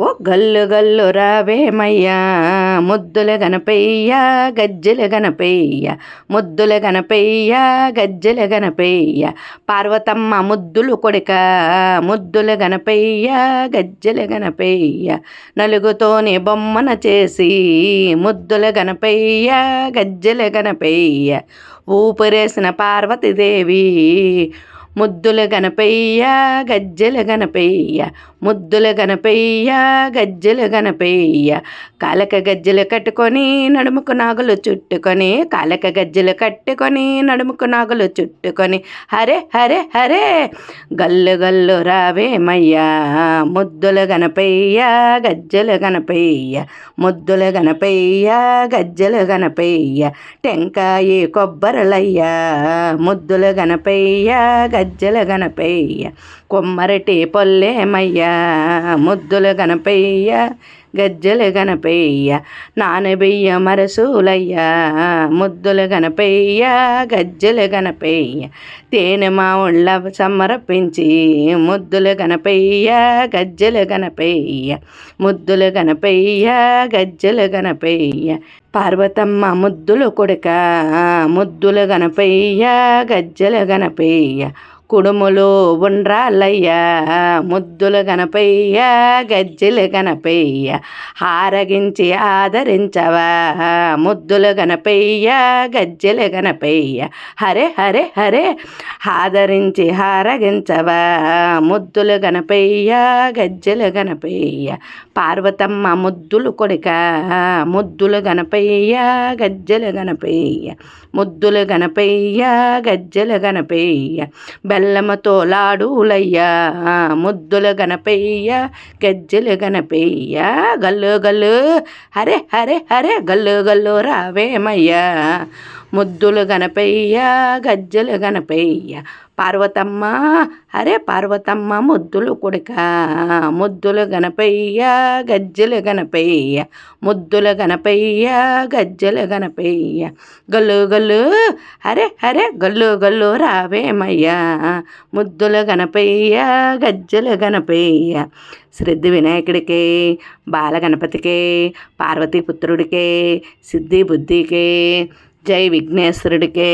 ఓ గల్లు గల్లు రావేమయ్యా? ముద్దుల గణపయ్య గజ్జెల గణపయ్య. ముద్దుల గణపయ్య గజ్జెల గణపయ్య. పార్వతమ్మ ముద్దులు కొడుక ముద్దుల గణపయ్య గజ్జెల గణపయ్య. నలుగుతోని బొమ్మన చేసి ముద్దుల గణపయ్య గజ్జెల గణపయ్య. ఊపిరేసిన పార్వతీదేవి ముద్దుల గణపయ్య గజ్జెల గణపయ్య. ముద్దుల గణపయ్య గజ్జెల గణపయ్య. కాలక గజ్జెలు కట్టుకొని నడుముకు నాగులు చుట్టుకొని కాలక గజ్జెలు కట్టుకొని నడుముకు నాగులు చుట్టుకొని. హరే హరే హరే! గల్లు గల్లు రావేమయ్యా ముద్దుల గణపయ్య గజ్జెల గణపయ్య. ముద్దుల గణపయ్య గజ్జెల గణపయ్య. టెంకాయి కొబ్బరలయ్యా. ముద్దుల గణపయ్య గజ్జెల గణపయ్య కొమ్మరటి పొల్లేమయ్యా ముద్దుల గణపయ్య గజ్జల గణపయ్య నానబియ్య మరసూలయ్యా ముద్దుల గణపయ్య గజ్జల గణపయ్య తేనె మా ఒళ్ళ సమర్పించి ముద్దుల గణపయ్య గజ్జల గణపయ్య ముద్దుల గణపయ్య గజ్జల గణపయ్య పార్వతమ్మ ముద్దులు కొడుక ముద్దుల గణపయ్య గజ్జల గణపయ్య కుడుములు ఉండ్రాలయ్యా ముద్దులు గణపయ్య గజ్జెలు గణపయ్య హారగించి ఆదరించవా. ముద్దులు గణపయ్య గజ్జెలు గణపయ్య హరే హరే హరే ఆదరించి హారగించవా. ముద్దులు గణపయ్య గజ్జెలు గణపయ్య పార్వతమ్మ ముద్దులు కొడుక గనపయ్య గణపయ్య గనపయ్య గణపయ్య గనపయ్య గణపయ్య గనపయ్య గణపయ్య బెల్లమతో లాడులయ్యా ముద్దుల గణపయ్య గజ్జలు గణపయ్య గల్లు గల్లు హరే హరే హరే గల్లు గల్లు రావేమయ్యా. ముద్దులు గణపయ్య గజ్జలు గణపయ్య. పార్వతమ్మ అరే పార్వతమ్మ ముద్దులు కొడుక. ముద్దులు గణపయ్య గజ్జలు గణపయ్య. ముద్దులు గణపయ్య గజ్జలు గణపయ్య. గల్లు గల్లు అరే అరే గల్లు గల్లు రావేమయ్యా. ముద్దులు గణపయ్య గజ్జెల గణపయ్య. శ్రద్ధి వినాయకుడికి బాలగణపతికే పార్వతీపుత్రుడికే సిద్ధి బుద్ధికే జై విఘ్నేశ్వరుడికే.